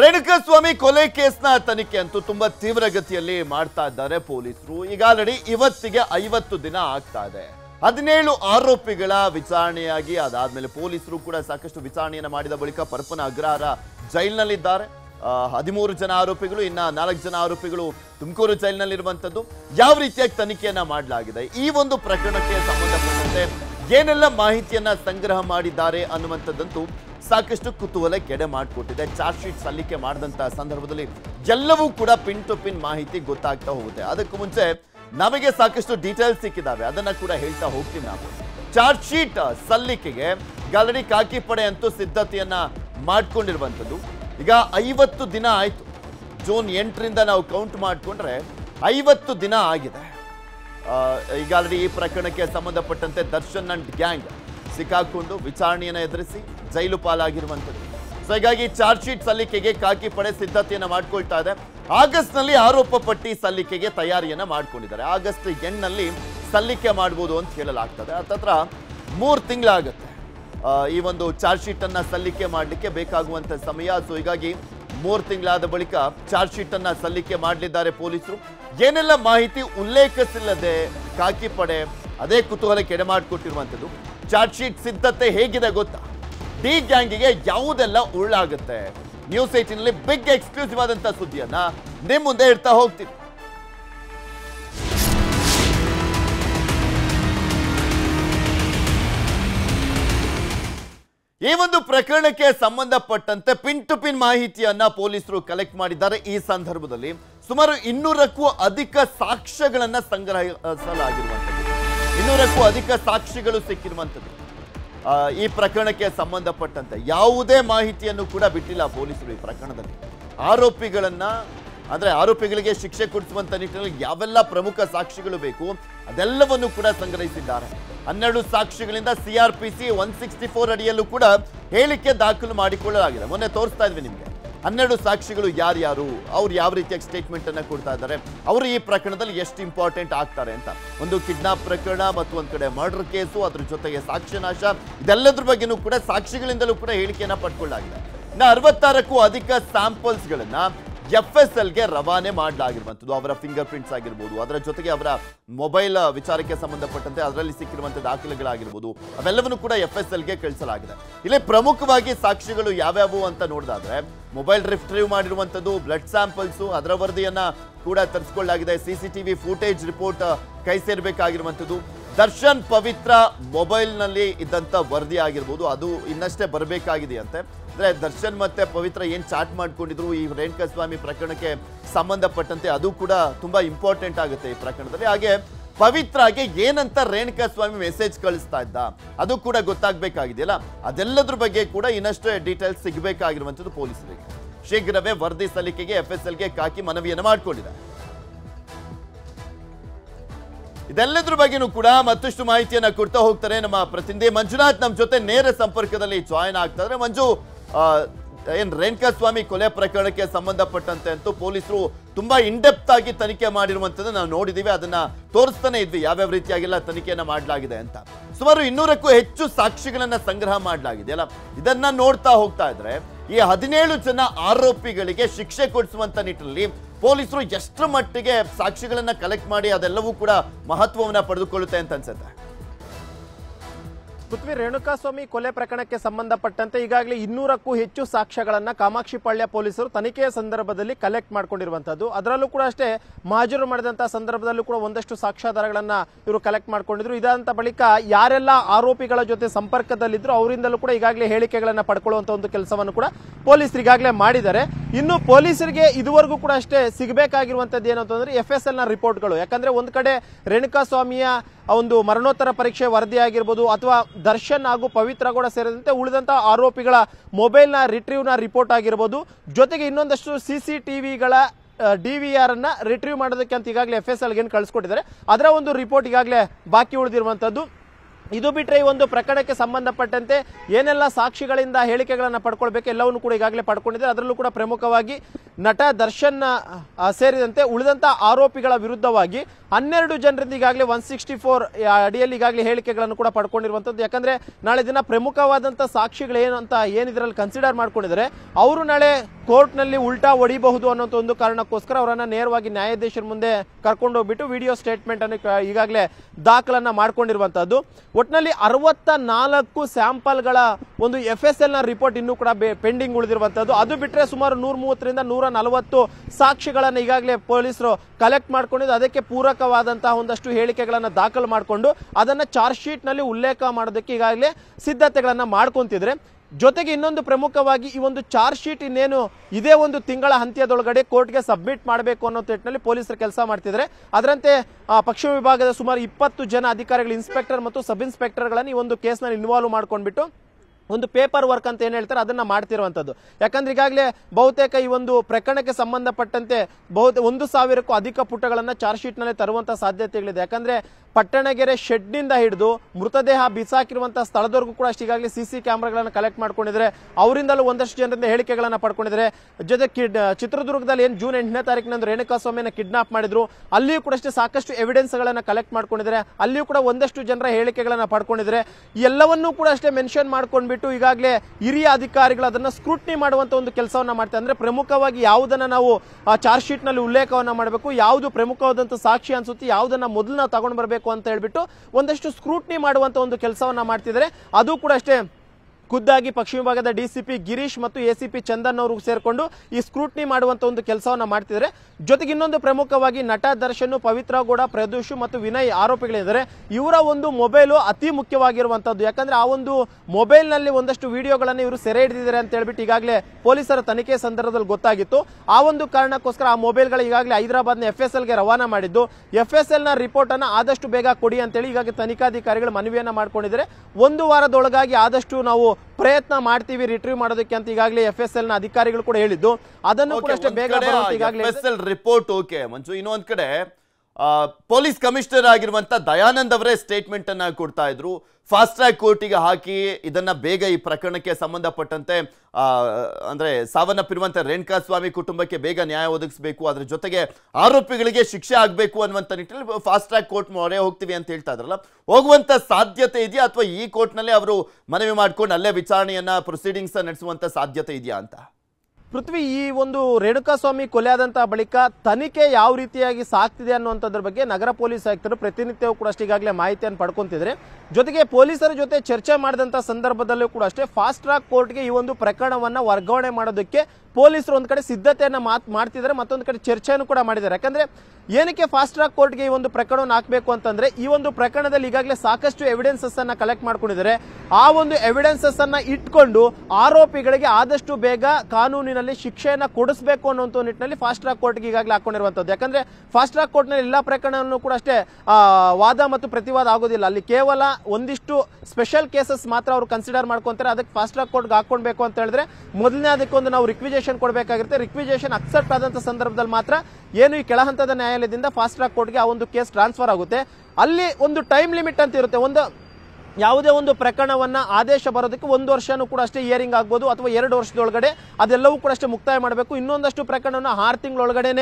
ರೇಣುಕಾಸ್ವಾಮಿ ಕೊಲೆ ಕೇಸ್ನ ತನಿಖೆ ಅಂತೂ ತುಂಬಾ ತೀವ್ರಗತಿಯಲ್ಲಿ ಮಾಡ್ತಾ ಇದ್ದಾರೆ ಪೊಲೀಸರು. ಈಗ ಆಲ್ರೆಡಿ ಇವತ್ತಿಗೆ ಐವತ್ತು ದಿನ ಆಗ್ತಾ ಇದೆ. ಹದಿನೇಳು ಆರೋಪಿಗಳ ವಿಚಾರಣೆಯಾಗಿ ಅದಾದ್ಮೇಲೆ ಪೊಲೀಸರು ಕೂಡ ಸಾಕಷ್ಟು ವಿಚಾರಣೆಯನ್ನು ಮಾಡಿದ ಬಳಿಕ ಪರಪನ ಅಗ್ರಹಾರ ಜೈಲ್ನಲ್ಲಿದ್ದಾರೆ. ಹದಿಮೂರು ಜನ ಆರೋಪಿಗಳು, ಇನ್ನ ನಾಲ್ಕು ಜನ ಆರೋಪಿಗಳು ತುಮಕೂರು ಜೈಲಿನಲ್ಲಿರುವಂತದ್ದು. ಯಾವ ರೀತಿಯಾಗಿ ತನಿಖೆಯನ್ನ ಮಾಡಲಾಗಿದೆ? ಈ ಒಂದು ಪ್ರಕರಣಕ್ಕೆ ಸಂಬಂಧಪಟ್ಟಂತೆ ಏನೆಲ್ಲ ಮಾಹಿತಿಯನ್ನ ಸಂಗ್ರಹ ಮಾಡಿದ್ದಾರೆ ಅನ್ನುವಂಥದ್ದಂತೂ ಸಾಕಷ್ಟು ಕುತೂಹಲ ಕೆಡೆ ಮಾಡಿಕೊಟ್ಟಿದೆ. ಚಾರ್ಜ್ ಶೀಟ್ ಸಲ್ಲಿಕೆ ಮಾಡಿದಂತಹ ಸಂದರ್ಭದಲ್ಲಿ ಎಲ್ಲವೂ ಕೂಡ ಪಿನ್ ಟು ಪಿನ್ ಮಾಹಿತಿ ಗೊತ್ತಾಗ್ತಾ ಹೋಗುತ್ತೆ. ಅದಕ್ಕೂ ಮುಂಚೆ ನಮಗೆ ಸಾಕಷ್ಟು ಡೀಟೇಲ್ಸ್ ಸಿಕ್ಕಿದಾವೆ. ಅದನ್ನ ಕೂಡ ಹೇಳ್ತಾ ಹೋಗ್ತೀವಿ ನಾವು ಚಾರ್ಜ್ ಶೀಟ್ ಸಲ್ಲಿಕೆಗೆ ಆಲ್ರೆಡಿ ಕಾಕಿ ಪಡೆ ಅಂತೂ ಸಿದ್ಧತೆಯನ್ನ ಮಾಡಿಕೊಂಡಿರುವಂಥದ್ದು. ಈಗ ಐವತ್ತು ದಿನ ಆಯಿತು. ಜೂನ್ ಎಂಟರಿಂದ ನಾವು ಕೌಂಟ್ ಮಾಡಿಕೊಂಡ್ರೆ ಐವತ್ತು ದಿನ ಆಗಿದೆ. ಈ ಈಗ ಈ ಪ್ರಕರಣಕ್ಕೆ ಸಂಬಂಧಪಟ್ಟಂತೆ ದರ್ಶನ್ ಅಂಡ್ ಗ್ಯಾಂಗ್ ಸಿಕ್ಕಾಕೊಂಡು ವಿಚಾರಣೆಯನ್ನು ಎದುರಿಸಿ ಜೈಲು ಪಾಲಾಗಿರುವಂಥದ್ದು. ಸೊ ಹೀಗಾಗಿ ಚಾರ್ಜ್ ಶೀಟ್ ಸಲ್ಲಿಕೆಗೆ ಕಾಕಿ ಪಡೆ ಸಿದ್ಧತೆಯನ್ನು ಮಾಡ್ಕೊಳ್ತಾ ಇದೆ. ಆಗಸ್ಟ್ನಲ್ಲಿ ಆರೋಪ ಪಟ್ಟಿ ಸಲ್ಲಿಕೆಗೆ ತಯಾರಿಯನ್ನ ಮಾಡ್ಕೊಂಡಿದ್ದಾರೆ. ಆಗಸ್ಟ್ ಎಂಡ್ನಲ್ಲಿ ಸಲ್ಲಿಕೆ ಮಾಡ್ಬೋದು ಅಂತ ಹೇಳಲಾಗ್ತದೆ. ಹತ್ತತ್ರ ಮೂರು ತಿಂಗಳಾಗುತ್ತೆ. ಈ ಒಂದು ಚಾರ್ಜ್ ಶೀಟ್ ಅನ್ನ ಸಲ್ಲಿಕೆ ಮಾಡಲಿಕ್ಕೆ ಬೇಕಾಗುವಂತ ಸಮಯ. ಸೊ ಹೀಗಾಗಿ ಮೂರು ತಿಂಗಳಾದ ಬಳಿಕ ಚಾರ್ಜ್ ಶೀಟ್ ಅನ್ನ ಸಲ್ಲಿಕೆ ಮಾಡಲಿದ್ದಾರೆ ಪೊಲೀಸರು. ಏನೆಲ್ಲ ಮಾಹಿತಿ ಉಲ್ಲೇಖಿಸಿಲ್ಲದೆ ಕಾಕಿ ಪಡೆ ಅದೇ ಕುತೂಹಲಕ್ಕೆ ಕೆಡೆ ಮಾಡಿಕೊಟ್ಟಿರುವಂಥದ್ದು ಚಾರ್ಜ್ ಶೀಟ್ ಸಿದ್ಧತೆ ಹೇಗಿದೆ ಗೊತ್ತಾ? ಡಿ ಗ್ಯಾಂಗಿಗೆ ಯಾವುದೆಲ್ಲ ಉಳ್ಳಾಗುತ್ತೆ ನ್ಯೂಸ್ ಏಟಿನಲ್ಲಿ ಬಿಗ್ ಎಕ್ಸ್ಕ್ಲೂಸಿವ್ ಆದಂತ ಸುದ್ದಿಯನ್ನ ನಿಮ್ ಮುಂದೆ ಇಡ್ತಾ ಹೋಗ್ತೀನಿ. ಈ ಒಂದು ಪ್ರಕರಣಕ್ಕೆ ಸಂಬಂಧಪಟ್ಟಂತೆ ಪಿನ್ ಟು ಪಿನ್ ಮಾಹಿತಿಯನ್ನ ಪೊಲೀಸರು ಕಲೆಕ್ಟ್ ಮಾಡಿದ್ದಾರೆ. ಈ ಸಂದರ್ಭದಲ್ಲಿ ಸುಮಾರು ಇನ್ನೂರಕ್ಕೂ ಅಧಿಕ ಸಾಕ್ಷ್ಯಗಳನ್ನ ಸಂಗ್ರಹಿಸಲಾಗಿರುವಂಥದ್ದು. ಇನ್ನೂರಕ್ಕೂ ಅಧಿಕ ಸಾಕ್ಷಿಗಳು ಸಿಕ್ಕಿರುವಂಥದ್ದು. ಈ ಪ್ರಕರಣಕ್ಕೆ ಸಂಬಂಧಪಟ್ಟಂತೆ ಯಾವುದೇ ಮಾಹಿತಿಯನ್ನು ಕೂಡ ಬಿಟ್ಟಿಲ್ಲ ಪೊಲೀಸರು ಈ ಪ್ರಕರಣದಲ್ಲಿ. ಆರೋಪಿಗಳನ್ನು, ಅಂದ್ರೆ ಆರೋಪಿಗಳಿಗೆ ಶಿಕ್ಷೆ ಕೊಡಿಸುವಂತ ನಿಟ್ಟಿನಲ್ಲಿ ಯಾವೆಲ್ಲ ಪ್ರಮುಖ ಸಾಕ್ಷಿಗಳು ಬೇಕು, ಅದೆಲ್ಲವನ್ನು ಕೂಡ ಸಂಗ್ರಹಿಸಿದ್ದಾರೆ. ಹನ್ನೆರಡು ಸಾಕ್ಷಿಗಳಿಂದ ಸಿ ಒನ್ ಸಿಕ್ಸ್ಟಿ ಫೋರ್ ಅಡಿಯಲ್ಲೂ ಕೂಡ ಹೇಳಿಕೆ ದಾಖಲು ಮಾಡಿಕೊಳ್ಳಲಾಗಿದೆ. ಮೊನ್ನೆ ತೋರಿಸ್ತಾ ಇದ್ವಿ ನಿಮಗೆ. ಹನ್ನೆರಡು ಸಾಕ್ಷಿಗಳು ಯಾರ್ಯಾರು? ಅವ್ರು ಯಾವ ರೀತಿಯಾಗಿ ಸ್ಟೇಟ್ಮೆಂಟ್ ಅನ್ನ ಕೊಡ್ತಾ ಇದ್ದಾರೆ? ಅವರು ಈ ಪ್ರಕರಣದಲ್ಲಿ ಎಷ್ಟು ಇಂಪಾರ್ಟೆಂಟ್ ಆಗ್ತಾರೆ ಅಂತ. ಒಂದು ಕಿಡ್ನಾಪ್ ಪ್ರಕರಣ ಮತ್ತು ಒಂದು ಕಡೆ ಮರ್ಡರ್ ಕೇಸು ಅದ್ರ ಜೊತೆಗೆ ಸಾಕ್ಷ್ಯನಾಶ ಇದೆಲ್ಲದ್ರ ಬಗ್ಗೆನೂ ಕೂಡ ಸಾಕ್ಷಿಗಳಿಂದಲೂ ಕೂಡ ಹೇಳಿಕೆಯನ್ನು ಪಡ್ಕೊಳ್ಳಲಾಗಿದೆ. ಇನ್ನು ಅರವತ್ತಾರಕ್ಕೂ ಅಧಿಕ ಸ್ಯಾಂಪಲ್ಸ್ ಗಳನ್ನ ಎಫ್ ಎಸ್ ಎಲ್ಗೆ ರವಾನೆ ಮಾಡಲಾಗಿರುವಂಥದ್ದು. ಅವರ ಫಿಂಗರ್ ಪ್ರಿಂಟ್ಸ್ ಆಗಿರ್ಬೋದು, ಅದರ ಜೊತೆಗೆ ಅವರ ಮೊಬೈಲ್ ವಿಚಾರಕ್ಕೆ ಸಂಬಂಧಪಟ್ಟಂತೆ ಅದರಲ್ಲಿ ಸಿಕ್ಕಿರುವಂಥ ದಾಖಲೆಗಳಾಗಿರ್ಬೋದು. ಅವೆಲ್ಲವನ್ನು ಕೂಡ ಎಫ್ ಎಸ್ ಎಲ್ಗೆ ಕಳಿಸಲಾಗಿದೆ. ಇಲ್ಲಿ ಪ್ರಮುಖವಾಗಿ ಸಾಕ್ಷಿಗಳು ಯಾವ್ಯಾವು ಅಂತ ನೋಡಿದಾದ್ರೆ ಮೊಬೈಲ್ ರಿಟ್ರೀವ್ ಮಾಡಿರುವಂಥದ್ದು ಬ್ಲಡ್ ಸ್ಯಾಂಪಲ್ಸು ಅದರ ವರದಿಯನ್ನು ಕೂಡ ತರಿಸ್ಕೊಳ್ಳಲಾಗಿದೆ. C C TV footage report ಕೈ ಸೇರಬೇಕಾಗಿರುವಂಥದ್ದು. ದರ್ಶನ್ ಪವಿತ್ರ ಮೊಬೈಲ್ನಲ್ಲಿ ಇದ್ದಂಥ ವರದಿ ಆಗಿರ್ಬೋದು. ಅದು ಇನ್ನಷ್ಟೇ ಬರಬೇಕಾಗಿದೆಯಂತೆ. ಅಂದ್ರೆ ದರ್ಶನ್ ಮತ್ತೆ ಪವಿತ್ರ ಏನು ಚಾಟ್ ಮಾಡ್ಕೊಂಡಿದ್ರು, ಈ ರೇಣುಕಾ ಸ್ವಾಮಿ ಪ್ರಕರಣಕ್ಕೆ ಸಂಬಂಧಪಟ್ಟಂತೆ ಅದು ಕೂಡ ತುಂಬಾ ಇಂಪಾರ್ಟೆಂಟ್ ಆಗುತ್ತೆ ಈ ಪ್ರಕರಣದಲ್ಲಿ. ಹಾಗೆ ಪವಿತ್ರಾಗೆ ಏನಂತ ರೇಣುಕಾ ಸ್ವಾಮಿ ಮೆಸೇಜ್ ಕಳಿಸ್ತಾ ಇದ್ದ? ಅದು ಕೂಡ ಗೊತ್ತಾಗ್ಬೇಕಾಗಿದೆಯಲ್ಲ? ಅದೆಲ್ಲದ್ರ ಬಗ್ಗೆ ಕೂಡ ಇನ್ನಷ್ಟು ಡೀಟೇಲ್ಸ್ ಸಿಗಬೇಕಾಗಿರುವಂಥದ್ದು ಪೊಲೀಸರಿಗೆ. ಶೀಘ್ರವೇ ವರದಿ ಸಲ್ಲಿಕೆಗೆ ಎಫ್ ಎಸ್ ಎಲ್ಗೆ ಕಾಕಿ ಮನವಿಯನ್ನು ಮಾಡಿಕೊಂಡಿದೆ. ಇದೆಲ್ಲದ್ರ ಬಗ್ಗೆನೂ ಕೂಡ ಮತ್ತಷ್ಟು ಮಾಹಿತಿಯನ್ನ ಕೊಡ್ತಾ ಹೋಗ್ತಾರೆ ನಮ್ಮ ಪ್ರತಿನಿಧಿ ಮಂಜುನಾಥ್. ನಮ್ಮ ಜೊತೆ ನೇರ ಸಂಪರ್ಕದಲ್ಲಿ ಜಾಯಿನ್ ಆಗ್ತಾ ಮಂಜು ಏನ್ ರೇಣುಕಾ ಸ್ವಾಮಿ ಕೊಲೆ ಪ್ರಕರಣಕ್ಕೆ ಸಂಬಂಧಪಟ್ಟಂತೆ ಅಂತೂ ಪೊಲೀಸರು ತುಂಬಾ ಇಂಡೆಪ್ತ್ ಆಗಿ ತನಿಖೆ ಮಾಡಿರುವಂತದ್ದು ನಾವು ನೋಡಿದೀವಿ. ಅದನ್ನ ತೋರಿಸ್ತಾನೆ ಇದ್ವಿ. ಯಾವ್ಯಾವ ರೀತಿಯಾಗಿಲ್ಲ ತನಿಖೆಯನ್ನ ಮಾಡಲಾಗಿದೆ ಅಂತ. ಸುಮಾರು ಇನ್ನೂರಕ್ಕೂ ಹೆಚ್ಚು ಸಾಕ್ಷಿಗಳನ್ನ ಸಂಗ್ರಹ ಮಾಡಲಾಗಿದೆ ಅಲ್ಲ. ಇದನ್ನ ನೋಡ್ತಾ ಹೋಗ್ತಾ ಇದ್ರೆ ಈ ಹದಿನೇಳು ಜನ ಆರೋಪಿಗಳಿಗೆ ಶಿಕ್ಷೆ ಕೊಡಿಸುವಂತ ನಿಟ್ಟಿನಲ್ಲಿ ಪೊಲೀಸರು ಎಷ್ಟರ ಮಟ್ಟಿಗೆ ಸಾಕ್ಷಿಗಳನ್ನ ಕಲೆಕ್ಟ್ ಮಾಡಿ ಅದೆಲ್ಲವೂ ಕೂಡ ಮಹತ್ವವನ್ನ ಪಡೆದುಕೊಳ್ಳುತ್ತೆ ಅಂತ ಅನ್ಸುತ್ತೆ. ಪೃಥ್ವಿ ರೇಣುಕಾಸ್ವಾಮಿ ಕೊಲೆ ಪ್ರಕರಣಕ್ಕೆ ಸಂಬಂಧಪಟ್ಟಂತೆ ಈಗಾಗಲೇ ಇನ್ನೂರಕ್ಕೂ ಹೆಚ್ಚು ಸಾಕ್ಷ್ಯಗಳನ್ನ ಕಾಮಾಕ್ಷಿಪಾಳ್ಯ ಪೊಲೀಸರು ತನಿಖೆಯ ಸಂದರ್ಭದಲ್ಲಿ ಕಲೆಕ್ಟ್ ಮಾಡ್ಕೊಂಡಿರುವಂತದ್ದು ಅದರಲ್ಲೂ ಕೂಡ ಅಷ್ಟೇ ಮಹಾಜರು ಮಾಡಿದಂತಹ ಸಂದರ್ಭದಲ್ಲೂ ಕೂಡ ಒಂದಷ್ಟು ಸಾಕ್ಷ್ಯಾಧಾರಗಳನ್ನ ಇವರು ಕಲೆಕ್ಟ್ ಮಾಡ್ಕೊಂಡಿದ್ರು. ಇದಾದಂತ ಬಳಿಕ ಯಾರೆಲ್ಲ ಆರೋಪಿಗಳ ಜೊತೆ ಸಂಪರ್ಕದಲ್ಲಿದ್ರು ಅವರಿಂದಲೂ ಕೂಡ ಈಗಾಗಲೇ ಹೇಳಿಕೆಗಳನ್ನ ಪಡ್ಕೊಳ್ಳುವಂತ ಒಂದು ಕೆಲಸವನ್ನು ಕೂಡ ಪೊಲೀಸರು ಈಗಾಗಲೇ ಮಾಡಿದ್ದಾರೆ. ಇನ್ನು ಪೊಲೀಸರಿಗೆ ಇದುವರೆಗೂ ಕೂಡ ಅಷ್ಟೇ ಸಿಗಬೇಕಾಗಿರುವಂತದ್ದು ಏನು ಅಂತಂದ್ರೆ ಎಫ್ ಎಸ್ ಎಲ್ನ ರಿಪೋರ್ಟ್ಗಳು. ಯಾಕಂದ್ರೆ ಒಂದ್ ಕಡೆ ರೇಣುಕಾಸ್ವಾಮಿಯ ಒಂದು ಮರಣೋತ್ತರ ಪರೀಕ್ಷೆ ವರದಿ ಆಗಿರ್ಬೋದು ಅಥವಾ ದರ್ಶನ್ ಹಾಗೂ ಪವಿತ್ರ ಕೂಡ ಸೇರಿದಂತೆ ಉಳಿದಂತ ಆರೋಪಿಗಳ ಮೊಬೈಲ್ನ ರಿಟ್ರೀವ್ನ ರಿಪೋರ್ಟ್ ಆಗಿರ್ಬೋದು. ಜೊತೆಗೆ ಇನ್ನೊಂದಷ್ಟು ಸಿ ಸಿ ಟಿವಿಗಳ ಡಿ ವಿ ಆರ್ ಅನ್ನ ರಿಟ್ರೀವ್ ಮಾಡೋದಕ್ಕೆ ಅಂತ ಈಗಾಗಲೇ ಎಫ್ ಎಸ್ ಎಲ್ಗೆ ಕಳಿಸ್ಕೊಟ್ಟಿದ್ದಾರೆ. ಅದರ ಒಂದು ರಿಪೋರ್ಟ್ ಈಗಾಗಲೇ ಬಾಕಿ ಉಳಿದಿರುವಂತದ್ದು. ಇದು ಬಿಟ್ಟರೆ ಈ ಒಂದು ಪ್ರಕರಣಕ್ಕೆ ಸಂಬಂಧಪಟ್ಟಂತೆ ಏನೆಲ್ಲ ಸಾಕ್ಷಿಗಳಿಂದ ಹೇಳಿಕೆಗಳನ್ನು ಪಡ್ಕೊಳ್ಬೇಕು ಎಲ್ಲವನ್ನು ಕೂಡ ಈಗಾಗಲೇ ಪಡ್ಕೊಂಡಿದ್ದಾರೆ. ಅದರಲ್ಲೂ ಕೂಡ ಪ್ರಮುಖವಾಗಿ ನಟ ದರ್ಶನ್ ಸೇರಿದಂತೆ ಉಳಿದಂತ ಆರೋಪಿಗಳ ವಿರುದ್ಧವಾಗಿ ಹನ್ನೆರಡು ಜನರಿಂದ ಈಗಾಗಲೇ ಒನ್ ಸಿಕ್ಸ್ಟಿ ಫೋರ್ ಅಡಿಯಲ್ಲಿ ಈಗಾಗಲೇ ಹೇಳಿಕೆಗಳನ್ನು ಕೂಡ ಪಡ್ಕೊಂಡಿರುವಂಥದ್ದು. ಯಾಕಂದ್ರೆ ನಾಳೆ ದಿನ ಪ್ರಮುಖವಾದಂತ ಸಾಕ್ಷಿಗಳು ಏನು ಅಂತ ಏನಿದ್ರಲ್ಲಿ ಕನ್ಸಿಡರ್ ಮಾಡ್ಕೊಂಡಿದ್ದಾರೆ. ಅವರು ನಾಳೆ ಕೋರ್ಟ್ನಲ್ಲಿ ಉಲ್ಟಾ ಒಡಿಬಹುದು ಅನ್ನೋಂಥ ಒಂದು ಕಾರಣಕ್ಕೋಸ್ಕರ ಅವರನ್ನು ನೇರವಾಗಿ ನ್ಯಾಯಾಧೀಶರ ಮುಂದೆ ಕರ್ಕೊಂಡು ಹೋಗ್ಬಿಟ್ಟು ವಿಡಿಯೋ ಸ್ಟೇಟ್ಮೆಂಟ್ ಅನ್ನು ಈಗಾಗಲೇ ದಾಖಲನ್ನ ಮಾಡ್ಕೊಂಡಿರುವಂತದ್ದು ಒಟ್ಟಿನಲ್ಲಿ ಅರವತ್ತ ನಾಲ್ಕು ಸ್ಯಾಂಪಲ್ಗಳ ಒಂದು ಎಫ್ ಎಸ್ ಎಲ್ನ ರಿಪೋರ್ಟ್ ಇನ್ನೂ ಕೂಡ ಪೆಂಡಿಂಗ್ ಉಳಿದಿರುವಂತದ್ದು ಅದು ಬಿಟ್ಟರೆ ಸುಮಾರು ನೂರ ಮೂವತ್ತರಿಂದ ನೂರ ನಲವತ್ತು ಸಾಕ್ಷಿಗಳನ್ನು ಈಗಾಗಲೇ ಪೊಲೀಸರು ಕಲೆಕ್ಟ್ ಮಾಡ್ಕೊಂಡಿದ್ದು, ಅದಕ್ಕೆ ಪೂರಕವಾದಂತಹ ಒಂದಷ್ಟು ಹೇಳಿಕೆಗಳನ್ನು ದಾಖಲು ಮಾಡಿಕೊಂಡು ಅದನ್ನ ಚಾರ್ಜ್ ಶೀಟ್ನಲ್ಲಿ ಉಲ್ಲೇಖ ಮಾಡೋದಕ್ಕೆ ಈಗಾಗಲೇ ಸಿದ್ಧತೆಗಳನ್ನು ಮಾಡ್ಕೊಂತಿದ್ರೆ. ಜೊತೆಗೆ ಇನ್ನೊಂದು ಪ್ರಮುಖವಾಗಿ ಈ ಒಂದು ಚಾರ್ಜ್ ಶೀಟ್ ಇನ್ನೇನು ಇದೇ ಒಂದು ತಿಂಗಳ ಹಂತ್ಯದೊಳಗಡೆ ಕೋರ್ಟ್ಗೆ ಸಬ್ಮಿಟ್ ಮಾಡಬೇಕು ಅನ್ನೋ ನಿಟ್ಟಿನಲ್ಲಿ ಪೊಲೀಸರು ಕೆಲಸ ಮಾಡ್ತಿದ್ರೆ. ಅದರಂತೆ ಪಶ್ಚಿಮ ವಿಭಾಗದ ಸುಮಾರು ಇಪ್ಪತ್ತು ಜನ ಅಧಿಕಾರಿಗಳು ಇನ್ಸ್ಪೆಕ್ಟರ್ ಮತ್ತು ಸಬ್ ಇನ್ಸ್ಪೆಕ್ಟರ್ಗಳನ್ನು ಈ ಒಂದು ಕೇಸ್ನಲ್ಲಿ ಇನ್ವಾಲ್ವ್ ಮಾಡ್ಕೊಂಡ್ಬಿಟ್ಟು ಒಂದು ಪೇಪರ್ ವರ್ಕ್ ಅಂತ ಏನು ಹೇಳ್ತಾರೆ, ಅದನ್ನ ಮಾಡ್ತಿರುವಂತದ್ದು ಯಾಕಂದ್ರೆ ಈಗಾಗಲೇ ಬಹುತೇಕ ಈ ಒಂದು ಪ್ರಕರಣಕ್ಕೆ ಸಂಬಂಧಪಟ್ಟಂತೆ ಬಹು, ಒಂದು ಸಾವಿರಕ್ಕೂ ಅಧಿಕ ಪುಟಗಳನ್ನ ಚಾರ್ಜ್ ಶೀಟ್ನಲ್ಲಿ ತರುವಂತ ಸಾಧ್ಯತೆಗಳಿದೆ. ಯಾಕಂದ್ರೆ ಪಟ್ಟಣಗೆರೆ ಶೆಡ್ನಿಂದ ಹಿಡಿದು ಮೃತದೇಹ ಬಿಸಾಕಿರುವಂತಹ ಸ್ಥಳದವರೆಗೂ ಕೂಡ ಅಷ್ಟು, ಈಗಾಗಲೇ ಸಿ ಕ್ಯಾಮ್ರಾಗಳನ್ನ ಕಲೆಕ್ಟ್ ಮಾಡ್ಕೊಂಡಿದ್ದಾರೆ ಅವರಿಂದಲೂ ಒಂದಷ್ಟು ಜನರಿಂದ ಹೇಳಿಕೆಗಳನ್ನು ಪಡ್ಕೊಂಡಿದ್ದಾರೆ ಜೊತೆ ಕಿಡ್, ಚಿತ್ರದುರ್ಗದಲ್ಲಿ ಏನು ಜೂನ್ ಎಂಟನೇ ತಾರೀಕಿನಂದು ರೇಣುಕಾ ಸ್ವಾಮಿಯನ್ನು ಕಿಡ್ನಾಪ್ ಮಾಡಿದ್ರು, ಅಲ್ಲಿಯೂ ಕೂಡ ಅಷ್ಟೇ ಸಾಕಷ್ಟು ಎವಿಡೆನ್ಸ್ಗಳನ್ನು ಕಲೆಕ್ಟ್ ಮಾಡ್ಕೊಂಡಿದ್ದಾರೆ ಅಲ್ಲಿಯೂ ಕೂಡ ಒಂದಷ್ಟು ಜನರ ಹೇಳಿಕೆಗಳನ್ನು ಪಡ್ಕೊಂಡಿದ್ದಾರೆ ಎಲ್ಲವನ್ನೂ ಕೂಡ ಅಷ್ಟೇ ಮೆನ್ಷನ್ ಮಾಡ್ಕೊಂಡ್ಬಿಟ್ಟು ಈಗಾಗಲೇ ಹಿರಿಯ ಅಧಿಕಾರಿಗಳು ಅದನ್ನು ಸ್ಕ್ರೂಟ್ನಿ ಮಾಡುವಂತ ಒಂದು ಕೆಲಸವನ್ನು ಮಾಡ್ತಾರೆ ಅಂದ್ರೆ ಪ್ರಮುಖವಾಗಿ ಯಾವುದನ್ನ ನಾವು ಚಾರ್ಜ್ ಶೀಟ್ನಲ್ಲಿ ಉಲ್ಲೇಖವನ್ನ ಮಾಡಬೇಕು, ಯಾವುದು ಪ್ರಮುಖವಾದಂಥ ಸಾಕ್ಷಿ ಅನ್ಸುತ್ತೆ, ಯಾವುದನ್ನ ಮೊದಲು ನಾವು ತಗೊಂಡು ಬರಬೇಕು ಅಂತ ಹೇಳ್ಬಿಟ್ಟು ಒಂದಷ್ಟು ಸ್ಕ್ರೂಟ್ನಿ ಮಾಡುವಂತ ಒಂದು ಕೆಲಸವನ್ನ ಮಾಡ್ತಿದ್ದಾರೆ. ಅದು ಕೂಡ ಅಷ್ಟೇ ಖುದ್ದಾಗಿ ಪಶ್ಚಿಮ ವಿಭಾಗದ ಡಿಸಿಪಿ ಗಿರೀಶ್ ಮತ್ತು ಎಸಿಪಿ ಚಂದನ್ ಅವರು ಸೇರಿಕೊಂಡು ಈ ಸ್ಕ್ರೂಟ್ನಿ ಮಾಡುವಂತ ಒಂದು ಕೆಲಸವನ್ನ ಮಾಡ್ತಿದ್ದಾರೆ. ಜೊತೆಗೆ ಇನ್ನೊಂದು ಪ್ರಮುಖವಾಗಿ ನಟ ದರ್ಶನ್, ಪವಿತ್ರ ಗೌಡ, ಪ್ರದೂಷ್ ಮತ್ತು ವಿನಯ್ ಆರೋಪಿಗಳಿದ್ದಾರೆ. ಇವರ ಒಂದು ಮೊಬೈಲು ಅತಿ ಮುಖ್ಯವಾಗಿರುವಂತದ್ದು ಯಾಕಂದ್ರೆ ಆ ಒಂದು ಮೊಬೈಲ್ನಲ್ಲಿ ಒಂದಷ್ಟು ವಿಡಿಯೋಗಳನ್ನು ಇವರು ಸೆರೆ ಹಿಡಿದಿದ್ದಾರೆ ಅಂತ ಹೇಳ್ಬಿಟ್ಟು ಈಗಾಗಲೇ ಪೊಲೀಸರ ತನಿಖೆ ಸಂದರ್ಭದಲ್ಲಿ ಗೊತ್ತಾಗಿತ್ತು. ಆ ಒಂದು ಕಾರಣಕ್ಕೋಸ್ಕರ ಆ ಮೊಬೈಲ್ಗಳು ಈಗಾಗಲೇ ಹೈದರಾಬಾದ್ನ ಎಫ್ ಎಸ್ ಎಲ್ಗೆ ರವಾನಾ ಮಾಡಿದ್ದು. ಎಫ್ ಎಸ್ ಎಲ್ನ ರಿಪೋರ್ಟ್ ಅನ್ನ ಆದಷ್ಟು ಬೇಗ ಕೊಡಿ ಅಂತೇಳಿ ಈಗಾಗಲೇ ತನಿಖಾಧಿಕಾರಿಗಳು ಮನವಿಯನ್ನ ಮಾಡ್ಕೊಂಡಿದ್ದಾರೆ. ಒಂದು ವಾರದೊಳಗಾಗಿ ಆದಷ್ಟು ನಾವು ಪ್ರಯತ್ನ ಮಾಡ್ತೀವಿ ರಿಟ್ರೀವ್ ಮಾಡೋದಕ್ಕೆ ಅಂತ ಈಗಾಗಲೇ ಎಫ್ ಎಸ್ ಎಲ್ನ ಅಧಿಕಾರಿಗಳು ಕೂಡ ಹೇಳಿದ್ದು ಅದನ್ನು ಕೂಡ ಅಷ್ಟೇ ಬೇಗ ಈಗಾಗಲೇ ಇದೆ. ಎಲ್ ರಿಪೋರ್ಟ್ ಓಕೆ ಮಂಜು ಇನ್ನೊಂದ್ ಕಡೆ ಪೊಲೀಸ್ ಕಮಿಷನರ್ ಆಗಿರುವಂತ ದಯಾನಂದ್ ಅವರೇ ಸ್ಟೇಟ್ಮೆಂಟ್ ಅನ್ನ ಕೊಡ್ತಾ ಇದ್ರು. ಫಾಸ್ಟ್ ಟ್ರ್ಯಾಕ್ ಕೋರ್ಟಿಗೆ ಹಾಕಿ ಇದನ್ನ ಬೇಗ ಈ ಪ್ರಕರಣಕ್ಕೆ ಸಂಬಂಧಪಟ್ಟಂತೆ ಅಂದ್ರೆ ಸಾವನ್ನಪ್ಪಿರುವಂತ ರೇಣುಕಾ ಸ್ವಾಮಿ ಕುಟುಂಬಕ್ಕೆ ಬೇಗ ನ್ಯಾಯ ಒದಗಿಸಬೇಕು, ಅದ್ರ ಜೊತೆಗೆ ಆರೋಪಿಗಳಿಗೆ ಶಿಕ್ಷೆ ಆಗಬೇಕು ಅನ್ನುವಂತ ನಿಟ್ಟಿನಲ್ಲಿ ಫಾಸ್ಟ್ ಟ್ರ್ಯಾಕ್ ಕೋರ್ಟ್ ಮೊರೆ ಹೋಗ್ತೀವಿ ಅಂತ ಹೇಳ್ತಾ ಇದ್ರಲ್ಲ. ಹೋಗುವಂತ ಸಾಧ್ಯತೆ ಇದೆಯಾ ಅಥವಾ ಈ ಕೋರ್ಟ್ನಲ್ಲೇ ಅವರು ಮನವಿ ಮಾಡ್ಕೊಂಡು ಅಲ್ಲೇ ವಿಚಾರಣೆಯನ್ನ ಪ್ರೊಸೀಡಿಂಗ್ಸ್ ನಡೆಸುವಂತ ಸಾಧ್ಯತೆ ಇದೆಯಾ ಅಂತ? ಪೃಥ್ವಿ, ಈ ಒಂದು ರೇಣುಕಾಸ್ವಾಮಿ ಕೊಲೆ ಆದಂತಹ ಬಳಿಕ ತನಿಖೆ ಯಾವ ರೀತಿಯಾಗಿ ಸಾಕ್ತಿದೆ ಅನ್ನುವಂಥದ್ರ ಬಗ್ಗೆ ನಗರ ಪೊಲೀಸ್ ಆಯುಕ್ತರು ಪ್ರತಿನಿತ್ಯವೂ ಕೂಡ ಅಷ್ಟೇ ಈಗಾಗಲೇ ಮಾಹಿತಿಯನ್ನು ಪಡ್ಕೊಂತಿದ್ರೆ ಜೊತೆಗೆ ಪೊಲೀಸರ ಜೊತೆ ಚರ್ಚೆ ಮಾಡಿದಂತ ಸಂದರ್ಭದಲ್ಲೂ ಕೂಡ ಅಷ್ಟೇ ಫಾಸ್ಟ್ ಟ್ರಾಕ್ ಕೋರ್ಟ್ಗೆ ಈ ಒಂದು ಪ್ರಕರಣವನ್ನ ವರ್ಗಾವಣೆ ಮಾಡೋದಕ್ಕೆ ಪೊಲೀಸರು ಒಂದು ಕಡೆ ಸಿದ್ಧತೆಯನ್ನ ಮಾತ್ ಮಾಡ್ತಿದ್ದಾರೆ, ಮತ್ತೊಂದು ಕಡೆ ಚರ್ಚೆಯನ್ನು ಕೂಡ ಮಾಡಿದ್ದಾರೆ. ಯಾಕಂದ್ರೆ ಏನಕ್ಕೆ ಫಾಸ್ಟ್ ಟ್ರಾಕ್ ಕೋರ್ಟ್ಗೆ ಈ ಒಂದು ಪ್ರಕರಣವನ್ನು ಹಾಕಬೇಕು ಅಂತಂದ್ರೆ, ಈ ಒಂದು ಪ್ರಕರಣದಲ್ಲಿ ಈಗಾಗಲೇ ಸಾಕಷ್ಟು ಎವಿಡೆನ್ಸಸ್ ಅನ್ನ ಕಲೆಕ್ಟ್ ಮಾಡ್ಕೊಂಡಿದ್ದಾರೆ. ಆ ಒಂದು ಎವಿಡೆನ್ಸಸ್ ಅನ್ನ ಇಟ್ಕೊಂಡು ಆರೋಪಿಗಳಿಗೆ ಆದಷ್ಟು ಬೇಗ ಕಾನೂನಿನಲ್ಲಿ ಶಿಕ್ಷೆಯನ್ನ ಕೊಡಿಸಬೇಕು ಅನ್ನುವಂಥ ನಿಟ್ಟಿನಲ್ಲಿ ಫಾಸ್ಟ್ ಟ್ರಾಕ್ ಕೋರ್ಟ್ಗೆ ಈಗಾಗಲೇ ಹಾಕೊಂಡಿರುವಂತದ್ದು ಯಾಕಂದ್ರೆ ಫಾಸ್ಟ್ ಟ್ರಾಕ್ ಕೋರ್ಟ್ನಲ್ಲಿ ಎಲ್ಲಾ ಪ್ರಕರಣವನ್ನು ಕೂಡ ಅಷ್ಟೇ ವಾದ ಮತ್ತು ಪ್ರತಿವಾದ ಆಗೋದಿಲ್ಲ. ಅಲ್ಲಿ ಕೇವಲ ಒಂದಿಷ್ಟು ಸ್ಪೆಷಲ್ ಕೇಸಸ್ ಮಾತ್ರ ಅವರು ಕನ್ಸಿಡರ್ ಮಾಡ್ಕೊಂತಾರೆ. ಅದಕ್ಕೆ ಫಾಸ್ಟ್ ಟ್ರಾಕ್ ಕೋರ್ಟ್ಗೆ ಹಾಕೊಳ್ಬೇಕು ಅಂತ ಹೇಳಿದ್ರೆ, ಮೊದಲನೇ ಅದಕ್ಕೆ ಒಂದು ನಾವು ರಿಕ್ವಿಜೇಷನ್ ಕೊಡಬೇಕಾಗಿರುತ್ತೆ. ರಿಕ್ವಿಜೇಷನ್ ಅಕ್ಸೆಪ್ಟ್ ಆದಂತ ಸಂದರ್ಭದಲ್ಲಿ ಮಾತ್ರ ಏನು ಈ ಕೆಳಹಂತದ ನ್ಯಾಯಾಲಯದಿಂದ ಫಾಸ್ಟ್ ಟ್ರ್ಯಾಕ್ ಕೋರ್ಟ್ಗೆ ಆ ಒಂದು ಕೇಸ್ ಟ್ರಾನ್ಸ್ಫರ್ ಆಗುತ್ತೆ. ಅಲ್ಲಿ ಒಂದು ಟೈಮ್ ಲಿಮಿಟ್ ಅಂತ ಇರುತ್ತೆ. ಒಂದು ಯಾವುದೇ ಒಂದು ಪ್ರಕರಣವನ್ನ ಆದೇಶ ಬರೋದಕ್ಕೆ ಒಂದು ವರ್ಷನೂ ಕೂಡ ಅಷ್ಟೇ ಇಯರಿಂಗ್ ಆಗ್ಬೋದು ಅಥವಾ ಎರಡು ವರ್ಷದೊಳಗಡೆ ಅದೆಲ್ಲವೂ ಕೂಡ ಅಷ್ಟೇ ಮುಕ್ತಾಯ ಮಾಡಬೇಕು. ಇನ್ನೊಂದಷ್ಟು ಪ್ರಕರಣವನ್ನು ಆರು ತಿಂಗಳೊಳಗಡೆ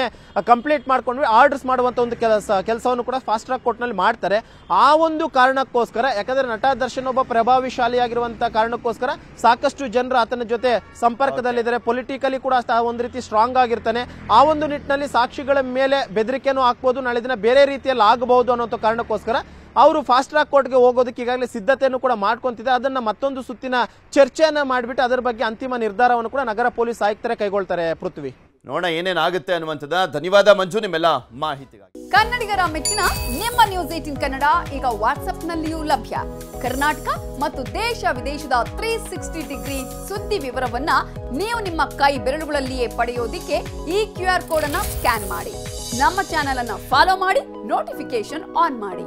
ಕಂಪ್ಲೀಟ್ ಮಾಡ್ಕೊಂಡ್ವಿ ಆರ್ಡರ್ಸ್ ಮಾಡುವಂತ ಒಂದು ಕೆಲಸ ಕೆಲಸವನ್ನು ಕೂಡ ಫಾಸ್ಟ್ ಟ್ರಾಕ್ ಕೋರ್ಟ್ನಲ್ಲಿ ಮಾಡ್ತಾರೆ. ಆ ಒಂದು ಕಾರಣಕ್ಕೋಸ್ಕರ ಯಾಕಂದ್ರೆ ನಟ ದರ್ಶನ್ ಒಬ್ಬ ಪ್ರಭಾವಿಶಾಲಿಯಾಗಿರುವಂಥ ಕಾರಣಕ್ಕೋಸ್ಕರ ಸಾಕಷ್ಟು ಜನರು ಆತನ ಜೊತೆ ಸಂಪರ್ಕದಲ್ಲಿದ್ದಾರೆ. ಪೊಲಿಟಿಕಲಿ ಕೂಡ ಅಷ್ಟ- ಒಂದು ರೀತಿ ಸ್ಟ್ರಾಂಗ್ ಆಗಿರ್ತಾನೆ. ಆ ಒಂದು ನಿಟ್ಟಿನಲ್ಲಿ ಸಾಕ್ಷಿಗಳ ಮೇಲೆ ಬೆದರಿಕೆನೂ ಹಾಕ್ಬೋದು ನಾಳೆ ದಿನ ಬೇರೆ ರೀತಿಯಲ್ಲಿ ಆಗಬಹುದು ಅನ್ನೋ ಕಾರಣಕ್ಕೋಸ್ಕರ ಅವರು ಫಾಸ್ಟ್ ಟ್ರ್ಯಾಕ್ ಕೋರ್ಟ್ಗೆ ಹೋಗೋದಕ್ಕೆ ಈಗಾಗಲೇ ಸಿದ್ಧತೆಯನ್ನು ಕೂಡ ಮಾಡ್ಕೊಂತಿದೆ. ಅದನ್ನ ಮತ್ತೊಂದು ಸುತ್ತಿನ ಚರ್ಚೆಯನ್ನು ಮಾಡಿಬಿಟ್ಟು ಅದರ ಬಗ್ಗೆ ಅಂತಿಮ ನಿರ್ಧಾರವನ್ನು ಕೂಡ ನಗರ ಪೊಲೀಸ್ ಆಯುಕ್ತರೇ ಕೈಗೊಳ್ತಾರೆ ಪೃಥ್ವಿ. ನೋಡೋಣ ಏನೇನಾಗುತ್ತೆ ಅನ್ನುವಂಥದ್ದು. ಧನ್ಯವಾದ ಮಂಜು ನಿಮ್ಮೆಲ್ಲ ಮಾಹಿತಿಗಾಗಿ. ಕನ್ನಡಿಗರ ಮೆಚ್ಚಿನ ನಿಮ್ಮ ನ್ಯೂಸ್ ಏಟಿನ್ ಕನ್ನಡ ಈಗ ವಾಟ್ಸ್ಆಪ್ನಲ್ಲಿಯೂ ಲಭ್ಯ. ಕರ್ನಾಟಕ ಮತ್ತು ದೇಶ ವಿದೇಶದ ತ್ರೀ ಸಿಕ್ಸ್ಟಿ ಡಿಗ್ರಿ ಸುದ್ದಿ ವಿವರವನ್ನ ನೀವು ನಿಮ್ಮ ಕೈ ಬೆರಳುಗಳಲ್ಲಿಯೇ ಪಡೆಯೋದಿಕ್ಕೆ ಈ ಕ್ಯೂ ಆರ್ ಕೋಡ್ ಅನ್ನ ಸ್ಕ್ಯಾನ್ ಮಾಡಿ. ನಮ್ಮ ಚಾನೆಲ್ ಅನ್ನ ಫಾಲೋ ಮಾಡಿ ನೋಟಿಫಿಕೇಶನ್ ಆನ್ ಮಾಡಿ.